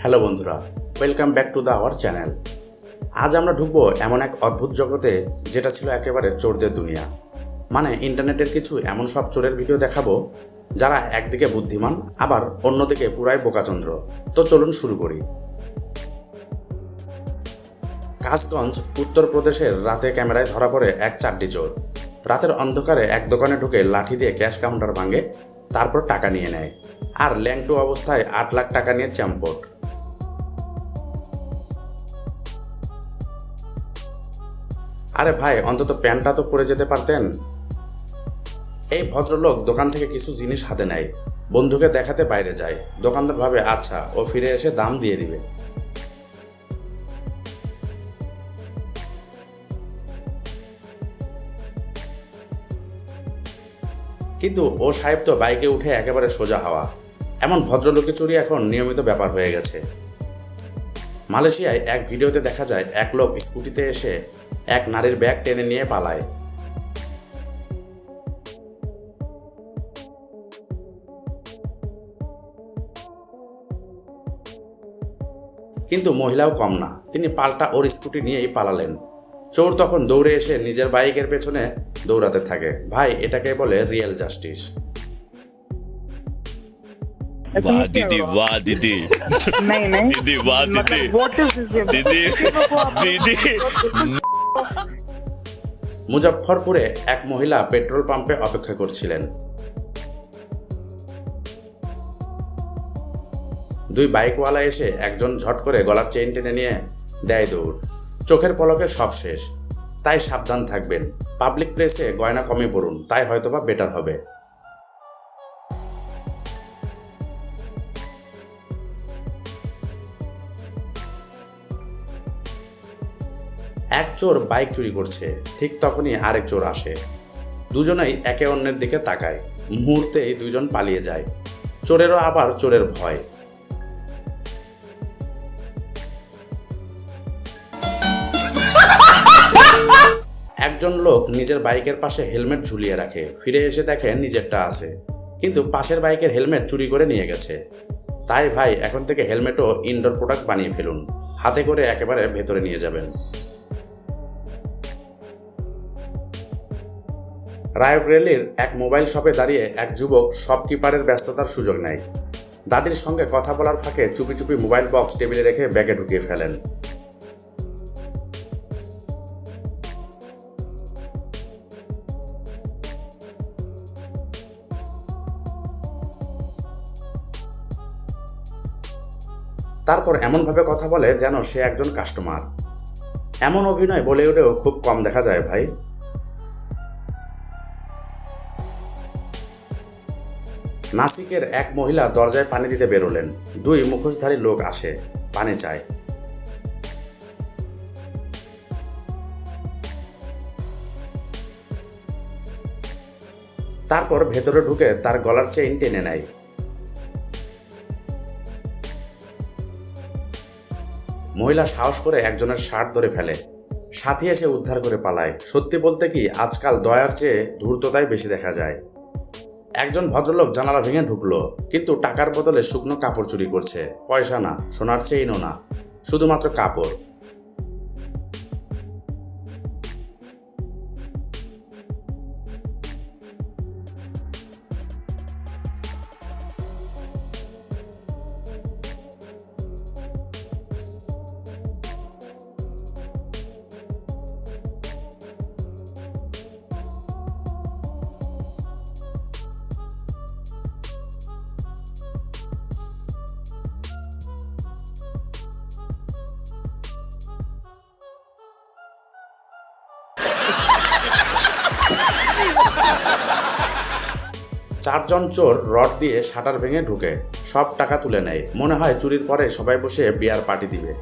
Hello বন্ধুরা welcome back to the our channel আজ আমরা ঢুকবো এমন এক অদ্ভুত জগতে যেটা ছিল একেবারে চোরদের দুনিয়া। মানে ইন্টারনেটের কিছু এমন সব চোরের ভিডিও দেখাবো, যারা একদিকে বুদ্ধিমান, আবার অন্যদিকে পুরাই বোকাচন্দ্র। তো চলুন শুরু করি। কাসগঞ্জ উত্তরপ্রদেশের রাতে ক্যামেরায় ধরা পড়ে এক চারটি চোর। রাতের অন্ধকারে এক দোকানে ঢুকে লাঠি দিয়ে ক্যাশ কাউন্টার ভাঙে, তারপর টাকা নিয়ে নেয়। আর ল্যাংটু অবস্থায় আট লাখ টাকা নিয়ে চ্যাম্পট। আরে ভাই, অন্তত প্যান্টটা তো পরে যেতে পারতেন। এই ভদ্রলোক দোকান থেকে কিছু জিনিস হাতে নেয়। বন্ধুকে দেখাতে বাইরে যায়। দোকানদার ভাবে আচ্ছা ও ফিরে এসে দাম দিয়ে দিবে। কিন্তু ও সাহেব তো বাইকে উঠে একেবারে সোজা হাওয়া। এমন ভদ্রলোকের চুরি এখন নিয়মিত ব্যাপার হয়ে গেছে। মালয়েশিয়ায় এক ভিডিওতে দেখা যায়, এক লোক স্কুটিতে এসে এক নারীর ব্যাগ টেনে নিয়ে পালায়। কিন্তু মহিলাও কম না। তিনি পাল্টা ওর স্কুটি নিয়েই পালালেন। চোর তখন দৌড়ে এসে নিজের বাইকের পেছনে দৌড়াতে থাকে ভাই এটাকে বলে রিয়েল জাস্টিস ऐसा वाह नहीं किया दीदी होगा। वाह दीदी नहीं नहीं दीदी वाह दीदी मतलब what is this ये- दीदी दीदी মুজফ্ফরপুরে এক মহিলা পেট্রোল পাম্পে অপেক্ষা করছিলেন দুই বাইকওয়ালা এসে একজন ঝট করে গলার চেইন টেনে নিয়ে দেয় দৌড় চোখের পলকে সব শেষ তাই সাবধান থাকবেন পাবলিক প্লেসে গয়না কমে পড়ুন, তাই হয়তোবা বেটার হবে। এক চোর বাইক চুরি করছে, ঠিক তখনই আরেক চোর আসে। দুজনেই একে অন্যের দিকে তাকায়, মুহূর্তেই দুজন পালিয়ে যায়। চোরেরও আবার চোরের ভয়। একজন লোক নিজের বাইকের পাশে হেলমেট ঝুলিয়ে রাখে, ফিরে এসে দেখে নিজেরটা আছে। কিন্তু পাশের বাইকের হেলমেট চুরি করে নিয়ে গেছে। তাই ভাই, এখন থেকে হেলমেটও ইনডোর প্রোডাক্ট বানিয়ে ফেলুন। হাতে করে একেবারে ভেতরে নিয়ে যাবেন। রায়বরেলির এক মোবাইল শপে দাঁড়িয়ে এক যুবক শপকিপারের ব্যস্ততার সুযোগ নেয়। দাদির সঙ্গে কথা বলার ফাঁকে চুপি চুপি মোবাইল বক্স টেবিলে রেখে ব্যাগে ঢুকিয়ে ফেলেন। তারপর এমনভাবে কথা বলে যেন সে একজন কাস্টমার এমন অভিনয় বলিউডেও খুব কম দেখা যায় ভাই। নাসিকের এক মহিলা দরজায় পানি দিতে বেরোলেন। দুই মুখোশধারী লোক আসে, পানি চায়। তারপর ভেতরে ঢুকে তার গলার চেইন টেনে নেয়। মহিলা সাহস করে একজনের শার্ট ধরে ফেলে। সাথী এসে উদ্ধার করে পালায়। সত্যি বলতে কি, আজকাল দয়ার চেয়ে ধূর্ততাই বেশি দেখা যায়। একজন ভদ্রলোক জানালা ভেঙে ঢুকলো, কিন্তু টাকার বদলে শুকনো কাপড় চুরি করছে। পয়সা না, সোনার চেইনও না, শুধুমাত্র কাপড়। চারজন চোর রড দিয়ে শাটার ভেঙে ঢুকে, সব টাকা তুলে নেয়। মনে হয় চুরির পরে সবাই বসে বিয়ার পার্টি দিবে।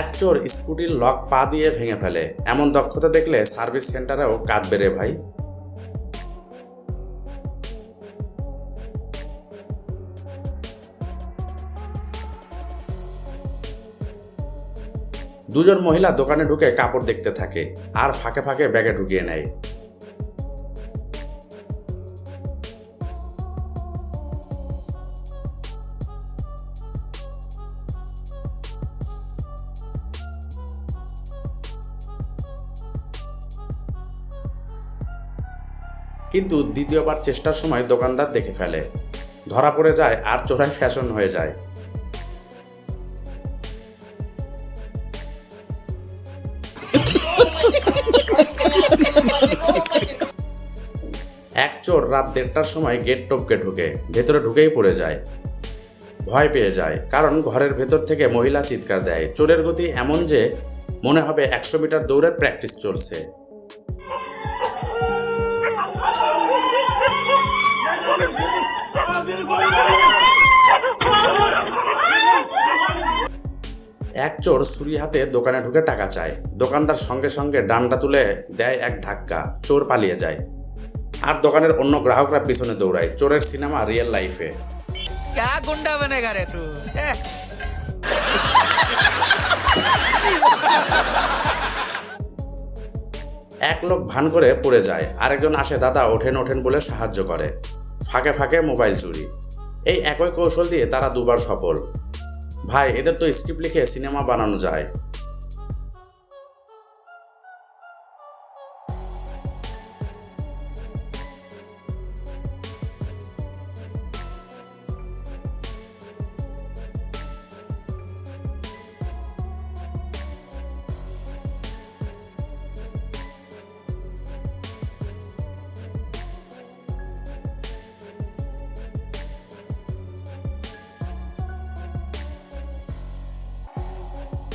এক চোর স্কুটির লক পা দিয়ে ভেঙে ফেলে। এমন দক্ষতা দেখলে সার্ভিস সেন্টারেও কাঁদ বেড়ে ভাই। দুজন মহিলা দোকানে ঢুকে কাপড় দেখতে থাকে, আর ফাঁকে ফাঁকে ব্যাগে ঢুকিয়ে নেয়। কিন্তু দ্বিতীয়বার চেষ্টার সময় দোকানদার দেখে ফেলে। ধরা পড়ে যায় আর চোরাই ফ্যাশন হয়ে যায়। এক চোর রাত দেড়টার সময় গেট টপকে ঢুকে, ভেতরে ঢুকেই পড়ে যায়। ভয় পেয়ে যায়, কারণ ঘরের ভেতর থেকে মহিলা চিৎকার দেয়। চোরের গতি এমন যে মনে হবে একশো মিটার দৌড়ের প্র্যাকটিস চলছে। এক চোর ছুরি হাতে দোকানে ঢুকে টাকা চায়। দোকানদার সঙ্গে সঙ্গে ডান্ডা তুলে দেয় এক ধাক্কা। চোর পালিয়ে যায়। আর দোকানের অন্য গ্রাহকরা পিছনে দৌড়ায়। চোরের সিনেমা রিয়েল লাইফে। এক লোক ভান করে পড়ে যায়। আরেকজন আসে দাদা ওঠেন ওঠেন বলে সাহায্য করে। ফাঁকে ফাঁকে মোবাইল চুরি। এই একই কৌশল দিয়ে তারা দুবার সফল। ভাই, এদের তো স্ক্রিপ্ট লিখে সিনেমা বানানো যায়।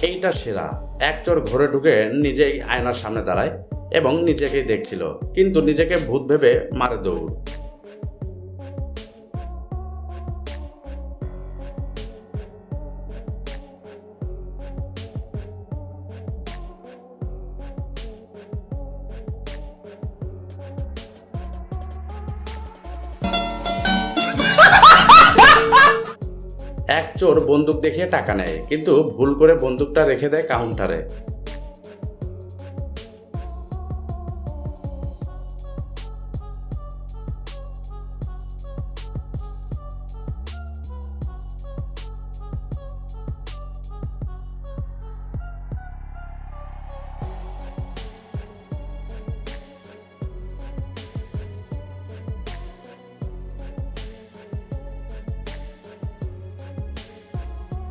এইটা সেরা। এক চোর ঘরে ঢুকে নিজেই আয়নার সামনে দাঁড়ায় এবং নিজেকেই দেখছিল, কিন্তু নিজেকে ভূত ভেবে মারে দৌড়। এক চোর বন্দুক দেখিয়ে টাকা নেয় কিন্তু ভুল করে বন্দুকটা রেখে দেয় কাউন্টারে।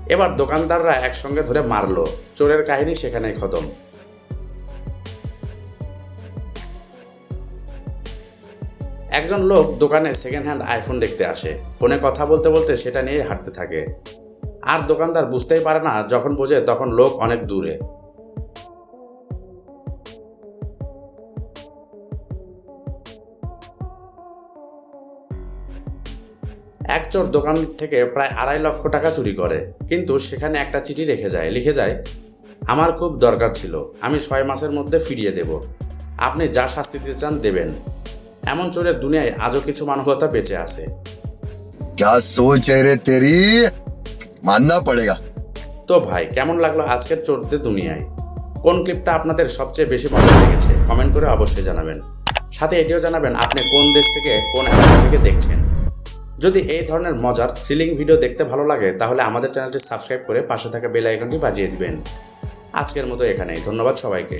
এবার দোকানদাররা একসঙ্গে ধরে মারল। চোরের কাহিনী সেখানেই খতম। একজন লোক দোকানে সেকেন্ড হ্যান্ড আইফোন দেখতে আসে। ফোনে কথা বলতে বলতে সেটা নিয়ে হাঁটতে থাকে। আর দোকানদার বুঝতেই পারে না, যখন বোঝে তখন লোক অনেক দূরে। এক চোর দোকান থেকে প্রায় আড়াই লক্ষ টাকা চুরি করে কিন্তু সেখানে একটা চিঠি রেখে যায় লিখে যায় আমার খুব দরকার ছিল আমি ছয় মাসের মধ্যে ফিরিয়ে দেব আপনি যা শাস্তি দিতে চান দেবেন এমন চোরের দুনিয়ায় আজও কিছু মানবতা বেঁচে আছে क्या सोच है रे तेरी मानना पड़ेगा তো ভাই কেমন লাগলো আজকের চোরদের দুনিয়ায় কোন ক্লিপটা আপনাদের সবচেয়ে বেশি মজা লেগেছে কমেন্ট করে অবশ্যই জানাবেন সাথে এটিও জানাবেন আপনি কোন দেশ থেকে কোন এলাকা থেকে দেখছেন যদি এই ধরনের মজার থ্রিলিং ভিডিও দেখতে ভালো লাগে, তাহলে আমাদের চ্যানেলটি সাবস্ক্রাইব করে পাশে থাকা বেল আইকনটি বাজিয়ে দিবেন। আজকের মতো এখানেই, ধন্যবাদ সবাইকে।